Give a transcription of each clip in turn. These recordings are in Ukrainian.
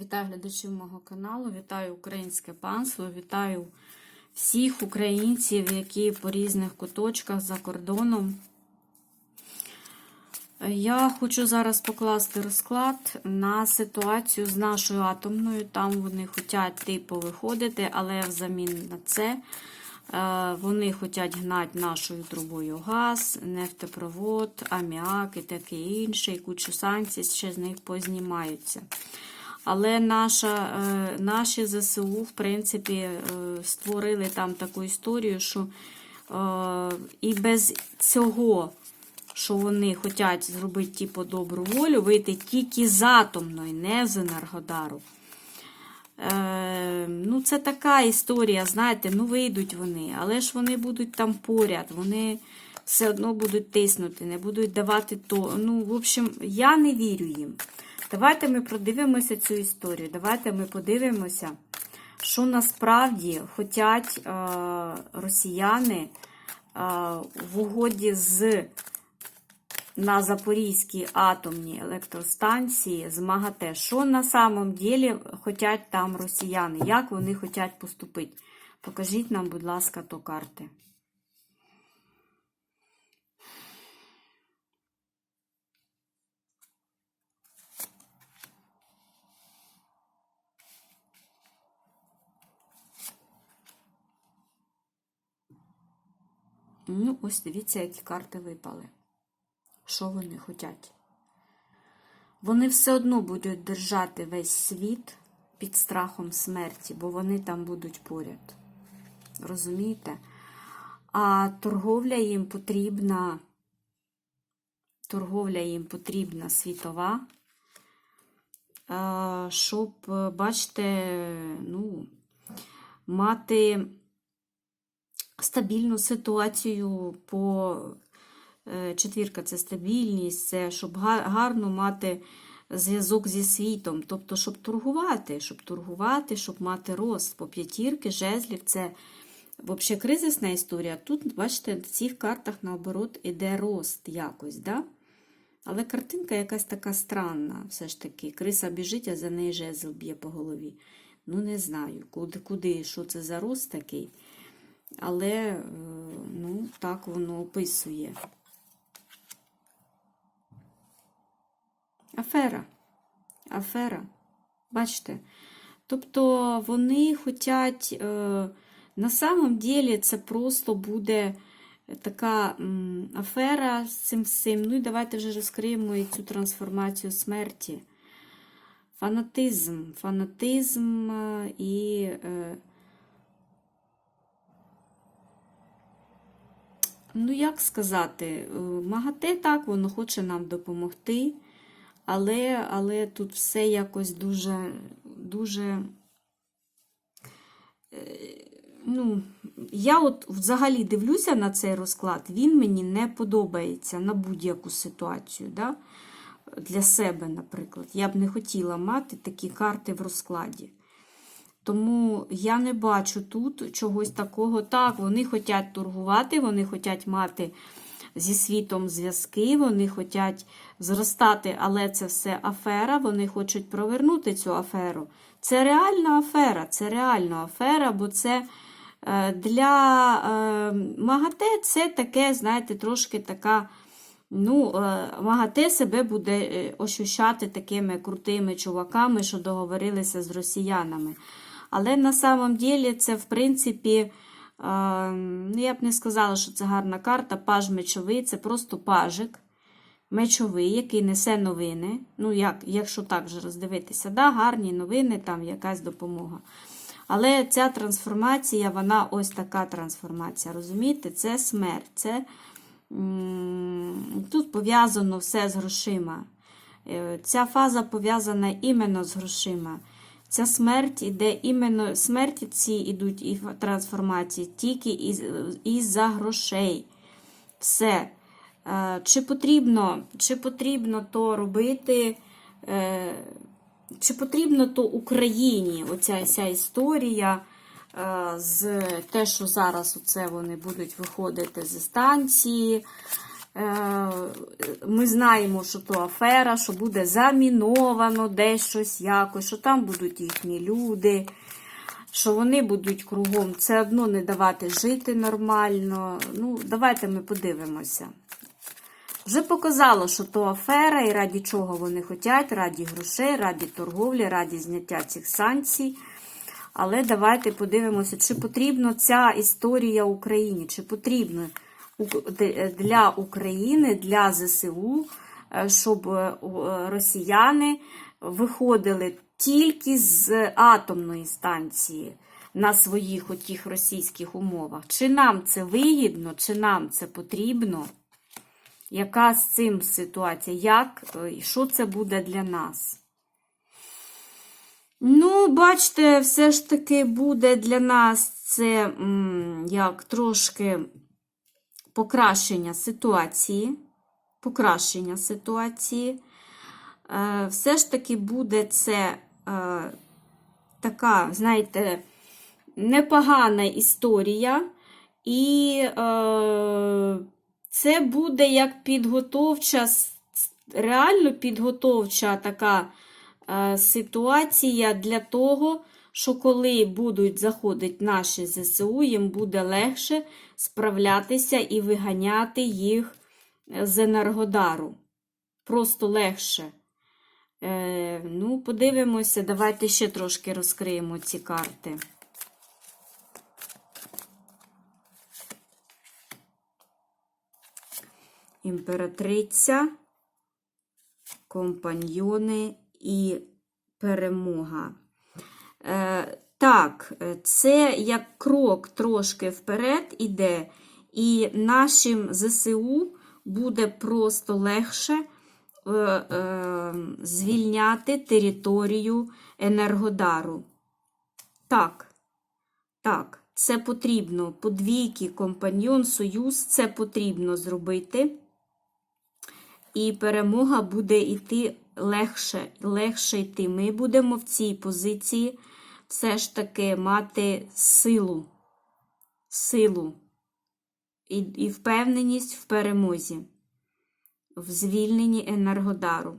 Вітаю глядачів мого каналу, вітаю українське панство, вітаю всіх українців, які по різних куточках за кордоном. Я хочу зараз покласти розклад на ситуацію з нашою атомною. Там вони хочуть типу виходити, але взамін на це е, вони хочуть гнати нашою трубою газ, нефтепровод, аміак і таке інше, і кучу санкцій ще з них познімаються. Але наша, е, наші ЗСУ, в принципі, е, створили там таку історію, що е, і без цього, що вони хочуть зробити типу, добру волю, вийти тільки з атомної, не з Енергодару. Ну, це така історія, знаєте, ну вийдуть вони, але ж вони будуть там поряд, вони все одно будуть тиснути, не будуть давати то. Ну, в общем, я не вірю їм. Давайте ми продивимося цю історію. Давайте ми подивимося, що насправді хочуть е, росіяни е, в угоді з на Запорізькій атомній електростанції з МАГАТЕ. Що на самом деле хочуть там росіяни? Як вони хочуть поступити? Покажіть нам, будь ласка, то карти. Ну, ось дивіться, які карти випали. Що вони хочуть? Вони все одно будуть держати весь світ під страхом смерті, бо вони там будуть поряд. Розумієте? А торговля їм потрібна, торговля їм потрібна світова, щоб, бачите, ну, мати стабільну ситуацію по четвірка це стабільність, це щоб гарно мати зв'язок зі світом, тобто, щоб торгувати, щоб торгувати, щоб мати рост. По п'ятірки, жезлів це взагалі кризисна історія. Тут, бачите, в цих картах, наоборот, іде рост якось. да? Але картинка якась така странна, все ж таки. Криса біжить, а за неї жезл б'є по голові. Ну, не знаю, куди, куди, що це за рост такий. Але, ну, так воно описує. Афера. Афера. Бачите? Тобто вони хочуть, е, на самом деле це просто буде така афера з цим всім. Ну і давайте вже розкриємо і цю трансформацію смерті. Фанатизм, фанатизм е, і. Ну, як сказати, МАГАТЕ так, воно хоче нам допомогти. Але але тут все якось дуже, дуже. Ну, я от взагалі дивлюся на цей розклад, він мені не подобається на будь-яку ситуацію. Да? Для себе, наприклад. Я б не хотіла мати такі карти в розкладі. Тому я не бачу тут чогось такого. Так, вони хочуть торгувати, вони хочуть мати зі світом зв'язки, вони хочуть зростати, але це все афера, вони хочуть провернути цю аферу. Це реальна афера, це реальна афера, бо це е, для е, МАГАТЕ це таке, знаєте, трошки така. Ну, е, МАГАТЕ себе буде ощущати такими крутими чуваками, що договорилися з росіянами. Але на самом деле це, в принципі, ну, я б не сказала, що це гарна карта. Паж мечовий це просто пажик мечовий, який несе новини. Ну, як, якщо так вже роздивитися, да, гарні новини, там якась допомога. Але ця трансформація, вона ось така трансформація. Розумієте? Це смерть. Це, Тут пов'язано все з грошима. Е, ця фаза пов'язана іменно з грошима. Ця смерть іде іменно смерті ці йдуть і трансформації тільки із, із-за грошей. Все. Е, чи потрібно чи потрібно то робити, е, чи потрібно то Україні оця ця історія е, з те, що зараз оце вони будуть виходити зі станції, Ми знаємо, що то афера, що буде заміновано десь якось, що там будуть їхні люди, що вони будуть кругом це одно не давати жити нормально. Ну, давайте ми подивимося. Вже показало, що то афера, і раді чого вони хочуть, раді грошей, раді торговлі, раді зняття цих санкцій. Але давайте подивимося, чи потрібна ця історія Україні, чи потрібно для України, для ЗСУ, е, щоб е, росіяни виходили тільки з атомної станції на своїх отіх російських умовах. Чи нам це вигідно, чи нам це потрібно? Яка з цим ситуація? Як е, що це буде для нас? Ну, бачите, все ж таки буде для нас це як трошки покращення ситуації. Покращення ситуації. Е, все ж таки буде це е, така, знаєте, непогана історія. І е, це буде як підготовча, реально підготовча така ситуація для того, що коли будуть заходити наші ЗСУ, їм буде легше справлятися і виганяти їх з Енергодару. Просто легше. Е, ну, подивимося, давайте ще трошки розкриємо ці карти. Імператриця, компаньйони і перемога. Е, Так, це як крок трошки вперед іде, і нашим ЗСУ буде просто легше е, е, звільняти територію Енергодару. Так, так, це потрібно. Подвійки, компаньйон, союз, це потрібно зробити. І перемога буде йти легше, легше йти. Ми будемо в цій позиції все ж таки мати силу, силу і, і впевненість в перемозі, в звільненні Енергодару.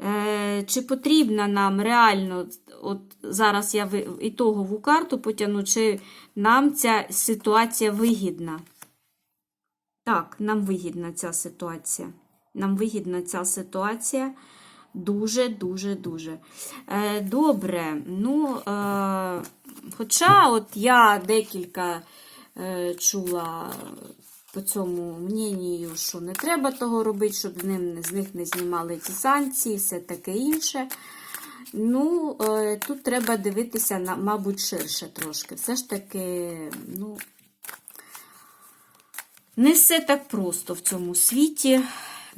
Е, Чи потрібна нам реально, от зараз я ітогову карту потягну, чи нам ця ситуація вигідна? Так, нам вигідна ця ситуація. Нам вигідна ця ситуація дуже-дуже-дуже. Е, Добре. Ну, е, хоча от я декілька е, чула по цьому мненію, що не треба того робити, щоб з, ним, з них не знімали ці санкції, все таке інше. Ну, е, тут треба дивитися, на, мабуть, ширше трошки. Все ж таки, ну. Не все так просто в цьому світі,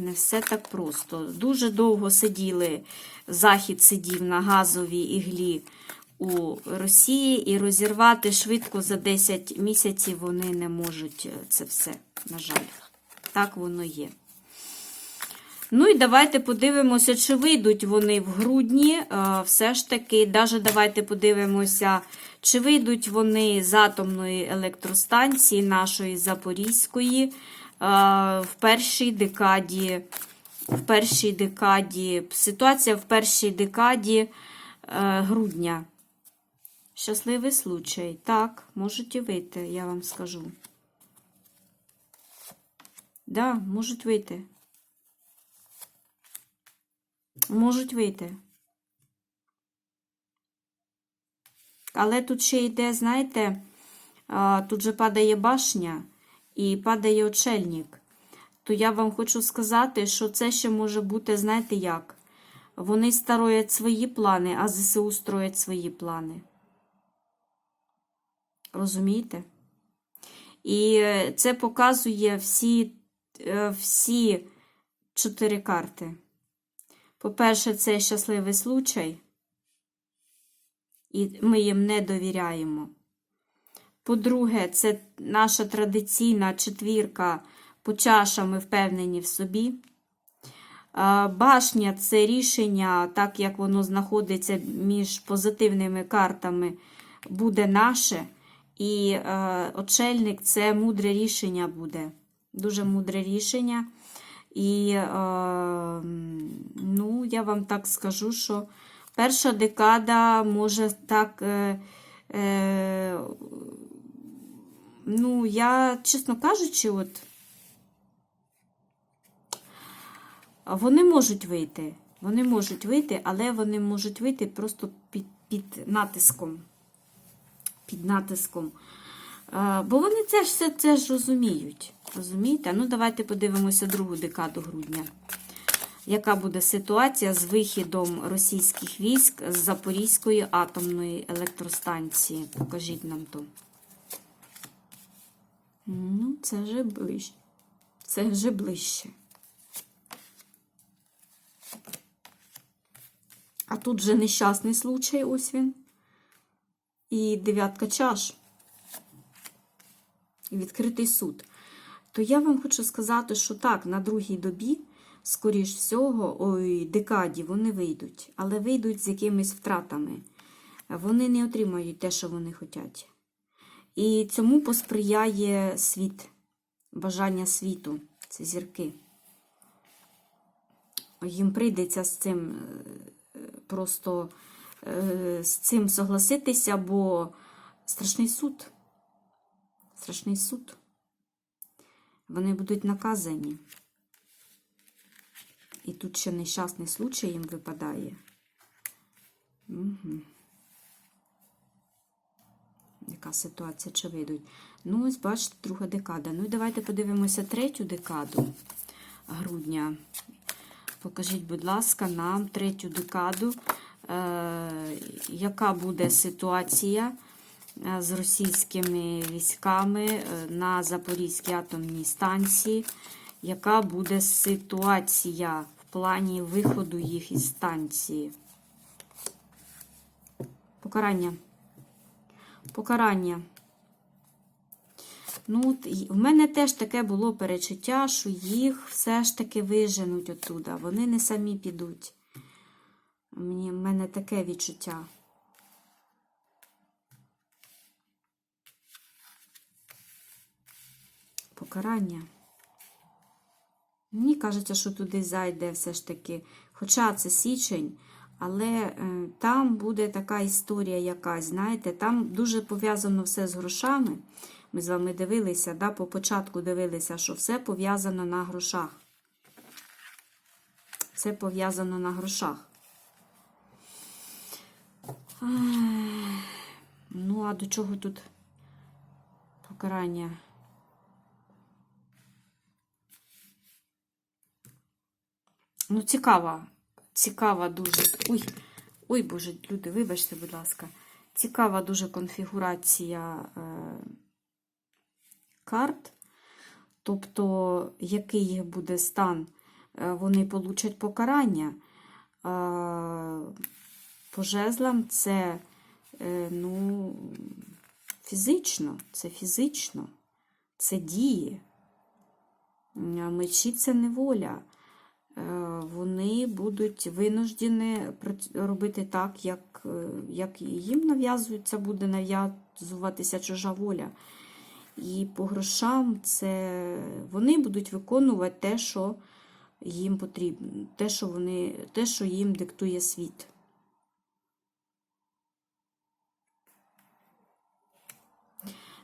не все так просто. Дуже довго сиділи, Захід сидів на газовій іглі у Росії, і розірвати швидко за 10 місяців вони не можуть це все, на жаль. Так воно є. Ну і давайте подивимося, чи вийдуть вони в грудні. Все ж таки, навіть давайте подивимося, чи вийдуть вони з атомної електростанції нашої Запорізької в першій декаді. В першій декаді, ситуація в першій декаді грудня. Щасливий случай. Так, можуть і вийти, я вам скажу. Да, можуть вийти. Можуть вийти. Але тут ще йде, знаєте, тут же падає башня і падає очельник. То я вам хочу сказати, що це ще може бути, знаєте як? Вони строять свої плани, а ЗСУ строять свої плани. Розумієте? І це показує всі, е, всі чотири карти. По-перше, це щасливий случай, і ми їм не довіряємо. По-друге, це наша традиційна четвірка по чашам ми впевнені в собі. Башня це рішення, так як воно знаходиться між позитивними картами, буде наше. І очельник це мудре рішення буде. Дуже мудре рішення. І ну, я вам так скажу, що перша декада може так. Е, е, ну, я, чесно кажучи, от. Вони можуть вийти. Вони можуть вийти, але вони можуть вийти просто під, під натиском. Під натиском. Е, Бо вони це ж все це ж розуміють. Розумієте? Ну, давайте подивимося другу декаду грудня. Яка буде ситуація з вихідом російських військ з Запорізької атомної електростанції? Покажіть нам то. Ну, це вже ближче. Це вже ближче. А тут же нещасний случай, ось він. І дев'ятка чаш. І відкритий суд. То я вам хочу сказати, що так, на другій добі, скоріш всього, ой, декаді вони вийдуть, але вийдуть з якимись втратами. Вони не отримають те, що вони хочуть. І цьому посприяє світ, бажання світу, це зірки. Їм прийдеться з цим просто е, з цим согласитися, бо страшний суд. Страшний суд. Вони будуть наказані. І тут ще нещасний случай їм випадає. Угу. Яка ситуація, чи вийдуть? Ну, ось, бачите, друга декада. Ну і давайте подивимося третю декаду грудня. Покажіть, будь ласка, нам третю декаду, е, яка буде ситуація е, з російськими військами е, на Запорізькій атомній станції, яка буде ситуація в плані виходу їх із станції? Покарання. Покарання. Ну, в мене теж таке було перечуття, що їх все ж таки виженуть оттуда. Вони не самі підуть. Мені, в мене таке відчуття. Покарання. Мені кажеться, що туди зайде все ж таки. Хоча це січень, але е, там буде така історія якась, знаєте, там дуже пов'язано все з грошами. Ми з вами дивилися, да, по початку дивилися, що все пов'язано на грошах. Все пов'язано на грошах. Ну, а до чого тут покарання? Ну, цікава. Цікава дуже. Ой, ой, Боже, люди, вибачте, будь ласка. Цікава дуже конфігурація. Е карт, тобто, який буде стан, е, вони получать покарання. По жезлам це е, ну, фізично, це фізично, це дії. Мечі це неволя. Е, вони будуть винуждені робити так, як як їм нав'язується, буде нав'язуватися чужа воля. І по грошам це вони будуть виконувати те, що їм потрібно, те, що вони, те, що їм диктує світ.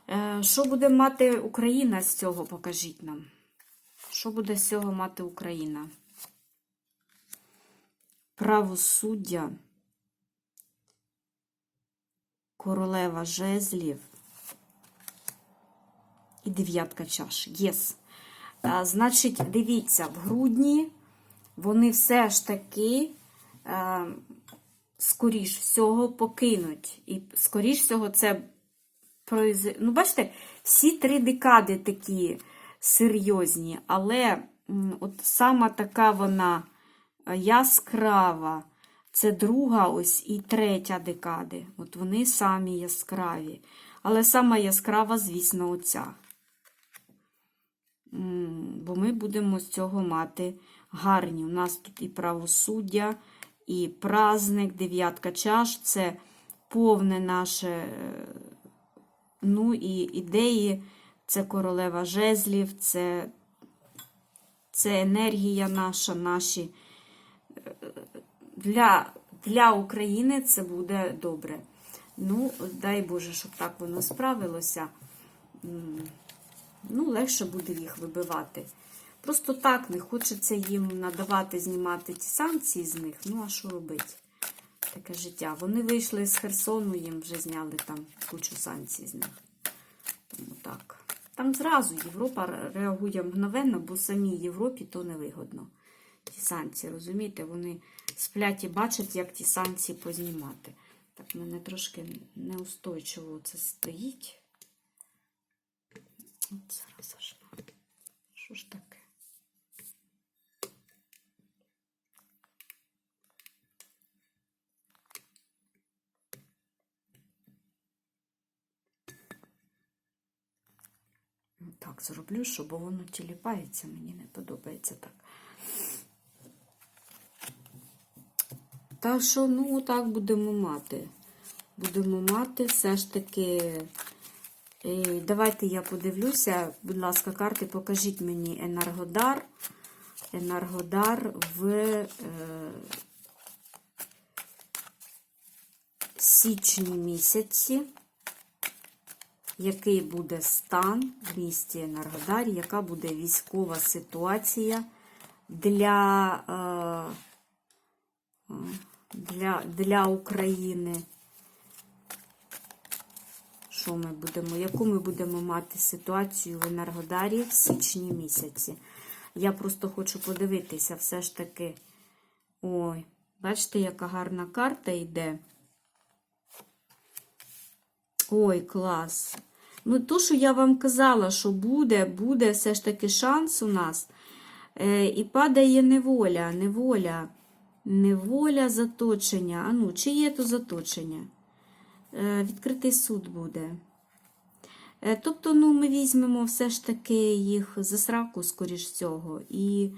Е, що буде мати Україна з цього? Покажіть нам. Що буде з цього мати Україна? Правосуддя, королева жезлів і дев'ятка чаш. Єс. Yes. Значить, дивіться, в грудні вони все ж таки, скоріш всього, покинуть. І, скоріш всього, це произ... Ну, бачите, всі три декади такі серйозні, але от сама така вона яскрава. Це друга ось і третя декади. От вони самі яскраві. Але сама яскрава, звісно, оця бо ми будемо з цього мати гарні. У нас тут і правосуддя, і праздник, дев'ятка чаш це повне наше Ну і ідеї, це королева жезлів, це, це енергія наша, наші. Для, для України це буде добре. Ну, дай Боже, щоб так воно справилося. Ну, легше буде їх вибивати. Просто так не хочеться їм надавати, знімати ті санкції з них. Ну, а що робити? Таке життя. Вони вийшли з Херсону, їм вже зняли там кучу санкцій з них. Тому так. Там зразу Європа реагує мгновенно, бо самій Європі то невигодно. Ті санкції, розумієте, вони сплять і бачать, як ті санкції познімати. Так, в мене трошки неустойчиво це стоїть. От зараз аж. Що ж таке? Так, зроблю, щоб воно тіліпається, мені не подобається так. Так що, ну, так будемо мати. Будемо мати все ж таки. Е, Давайте я подивлюся, будь ласка, карти, покажіть мені Енергодар. Енергодар в е, січні місяці. Який буде стан в місті Енергодарі, яка буде військова ситуація для, е, для, для України? Що ми будемо, яку ми будемо мати ситуацію в Енергодарі в січні місяці? Я просто хочу подивитися, все ж таки. Ой, бачите, яка гарна карта йде. Ой, клас. Ну, то, що я вам казала, що буде, буде все ж таки шанс у нас. Е, і падає неволя, неволя, неволя заточення. А ну, чи є то заточення? Е, відкритий суд буде. Е, тобто, ну, ми візьмемо все ж таки їх за сраку, скоріш всього, і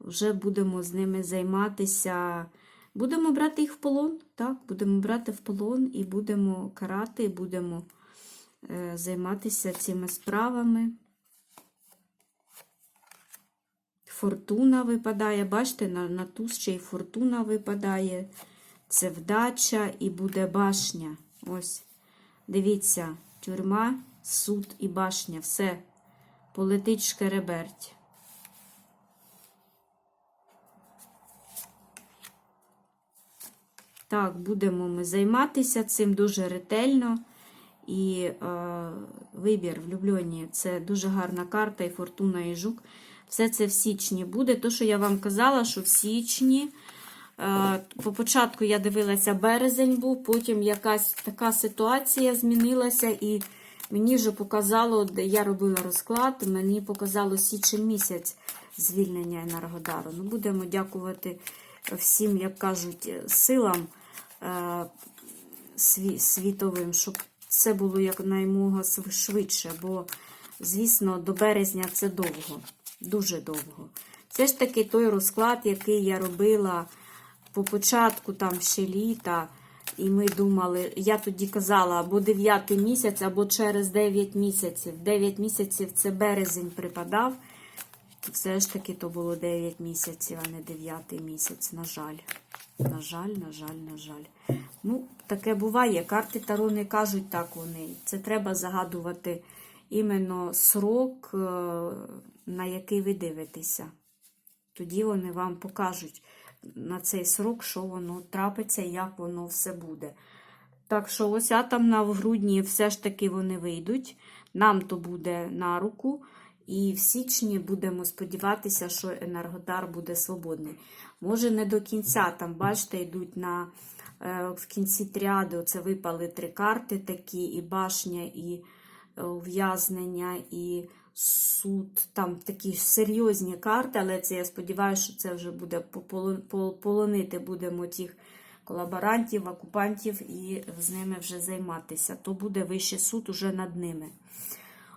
вже будемо з ними займатися. Будемо брати їх в полон, так, будемо брати в полон і будемо карати, і будемо е, займатися цими справами. Фортуна випадає, бачите, на, на туз ще й фортуна випадає. Це вдача і буде башня. Ось. Дивіться, тюрма, суд і башня. Все. Полетить шкереберть. Так, будемо ми займатися цим дуже ретельно. І е, вибір влюблені це дуже гарна карта, і фортуна, і жук. Все це в січні буде. То, що я вам казала, що в січні. Е, по початку я дивилася, березень був, потім якась така ситуація змінилася, і мені вже показало, де я робила розклад, мені показало січень місяць звільнення Енергодару. Ну, будемо дякувати всім, як кажуть, силам е, світовим, щоб це було якнаймога швидше, бо, звісно, до березня це довго, дуже довго. Це ж таки той розклад, який я робила по початку там ще літа, і ми думали, я тоді казала, або 9 місяць, або через 9 місяців. 9 місяців це березень припадав. Все ж таки то було 9 місяців, а не 9 місяць, на жаль. На жаль, на жаль, на жаль. Ну, таке буває. Карти Таро не кажуть так вони. Це треба загадувати іменно срок, е, на який ви дивитеся. Тоді вони вам покажуть на цей срок, що воно трапиться, і як воно все буде. Так що ось атомна в грудні все ж таки вони вийдуть. Нам то буде на руку. І в січні будемо сподіватися, що Енергодар буде свободний. Може, не до кінця, там, бачите, йдуть на е, в кінці тріади, оце випали три карти такі, і башня, і ув'язнення, і суд. Там такі серйозні карти, але це я сподіваюся, що це вже буде полонити будемо тих колаборантів, окупантів і з ними вже займатися. То буде вищий суд уже над ними.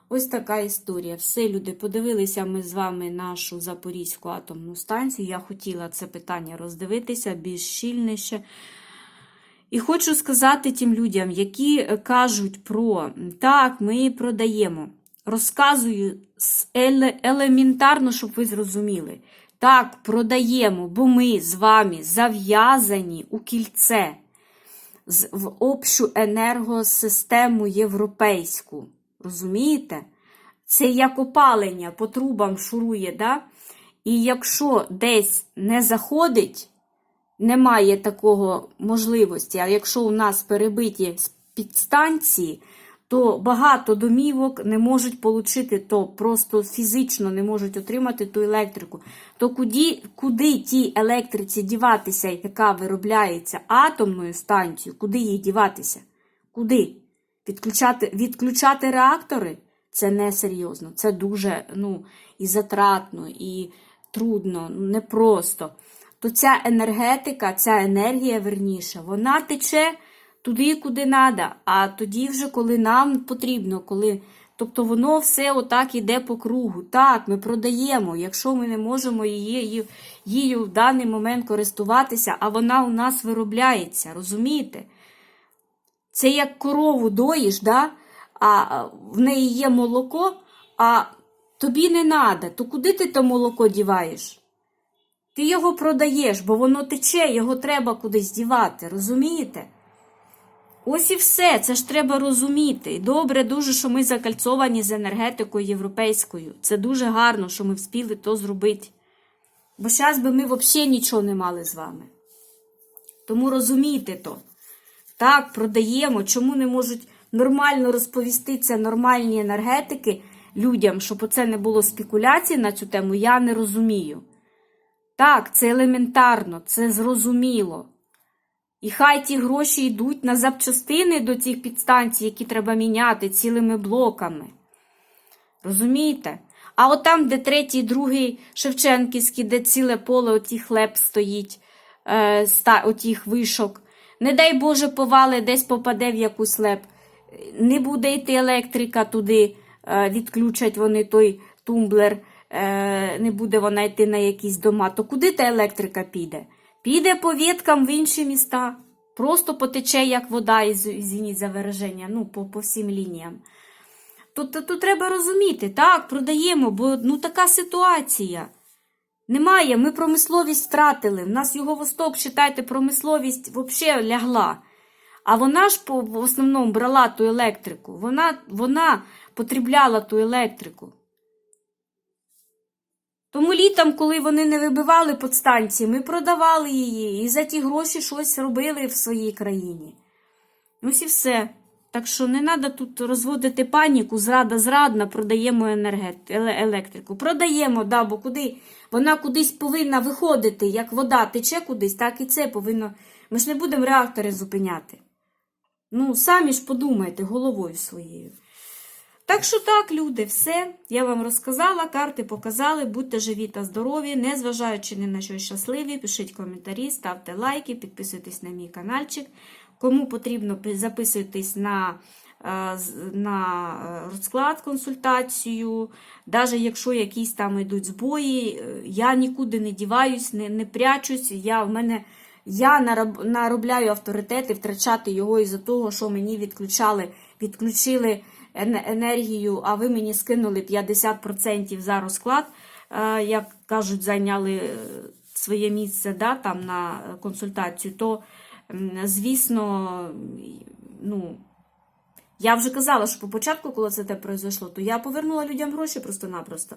Ось така історія. Все, люди, подивилися ми з вами нашу Запорізьку атомну станцію. Я хотіла це питання роздивитися більш щільніше. І хочу сказати тим людям, які е, кажуть про так, ми продаємо. Розказую елементарно, щоб ви зрозуміли. Так, продаємо, бо ми з вами зав'язані у кільце в общу енергосистему європейську. Розумієте? Це як опалення по трубам шурує, да? І якщо десь не заходить, немає такого можливості, а якщо у нас перебиті підстанції, то багато домівок не можуть отримати, то просто фізично не можуть отримати ту електрику. То куди, куди тій електриці діватися, яка виробляється атомною станцією, куди їй діватися? Куди? Відключати, відключати реактори? Це несерйозно. Це дуже ну, і затратно, і трудно, ну, непросто. То ця енергетика, ця енергія верніше, вона тече туди, куди треба. А тоді, вже, коли нам потрібно, коли. Тобто воно все отак іде по кругу. Так, ми продаємо, якщо ми не можемо її, її, в даний момент користуватися, а вона у нас виробляється, розумієте? Це як корову доїш, да? а в неї є молоко, а тобі не треба, то куди ти то молоко діваєш? Ти його продаєш, бо воно тече, його треба кудись дівати, розумієте? Ось і все, це ж треба розуміти. Добре дуже, що ми закальцовані з енергетикою європейською. Це дуже гарно, що ми вспіли то зробити. Бо зараз би ми взагалі нічого не мали з вами. Тому розумійте то. Так, продаємо. Чому не можуть нормально розповісти це нормальні енергетики людям, щоб оце не було спекуляцій на цю тему, я не розумію. Так, це елементарно, це зрозуміло. І хай ті гроші йдуть на запчастини до цих підстанцій, які треба міняти цілими блоками. Розумієте? А от там, де третій, другий Шевченківський, де ціле поле оті хлеб стоїть, е, отіх вишок. Не дай Боже, повали, десь попаде в якусь леп. Не буде йти електрика туди, е, відключать вони той тумблер, не буде вона йти на якісь дома. То куди та електрика піде? Піде по веткам в інші міста. Просто потече, як вода, із- за вираження, ну, по, по всім лініям. Тут, тут, треба розуміти, так, продаємо, бо ну така ситуація. Немає, ми промисловість втратили. В нас Юго-Восток, читайте, промисловість взагалі лягла. А вона ж по, в основному брала ту електрику. Вона, вона потребляла ту електрику. Тому літом, коли вони не вибивали подстанції, ми продавали її і за ті гроші щось робили в своїй країні. Ось і все. Так що не треба тут розводити паніку, зрада зрадна, продаємо енергет... електрику. Продаємо, да, бо куди? Вона кудись повинна виходити, як вода тече кудись, так і це повинно. Ми ж не будемо реактори зупиняти. Ну, самі ж подумайте головою своєю. Так що так, люди, все. Я вам розказала, карти показали. Будьте живі та здорові, незважаючи ні на що щасливі, пишіть коментарі, ставте лайки, підписуйтесь на мій каналчик. Кому потрібно, записуйтесь на, е, на е, розклад, консультацію. Навіть якщо якісь там йдуть збої, е, я нікуди не діваюсь, не, не прячусь. Я, в мене, я нароб- наробляю авторитет і втрачати його із-за того, що мені відключали, відключили енергію, а ви мені скинули 50% за розклад. Е, Як кажуть, зайняли е, своє місце да, там на консультацію, то, звісно, ну, я вже казала, що по початку, коли це те произошло, то я повернула людям гроші просто-напросто.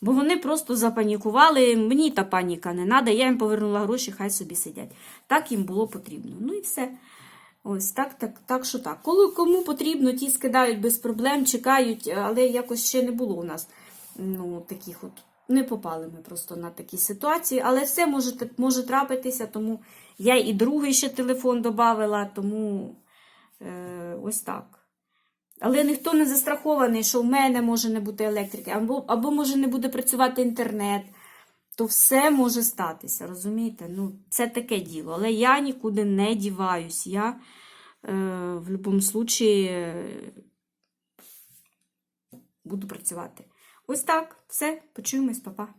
Бо вони просто запанікували, мені та паніка не треба, я їм повернула гроші, хай собі сидять. Так їм було потрібно. Ну і все. Ось так, так, так що так. Коли кому потрібно, ті скидають без проблем, чекають, але якось ще не було у нас ну, таких от. Не попали ми просто на такі ситуації, але все може, може трапитися, тому я і другий ще телефон додавала, тому е, ось так. Але ніхто не застрахований, що в мене може не бути електрики, або, або може не буде працювати інтернет. То все може статися, розумієте? Ну, це таке діло. Але я нікуди не діваюсь. Я е, в будь-якому випадку е, буду працювати. Ось так, все, почуємось, папа.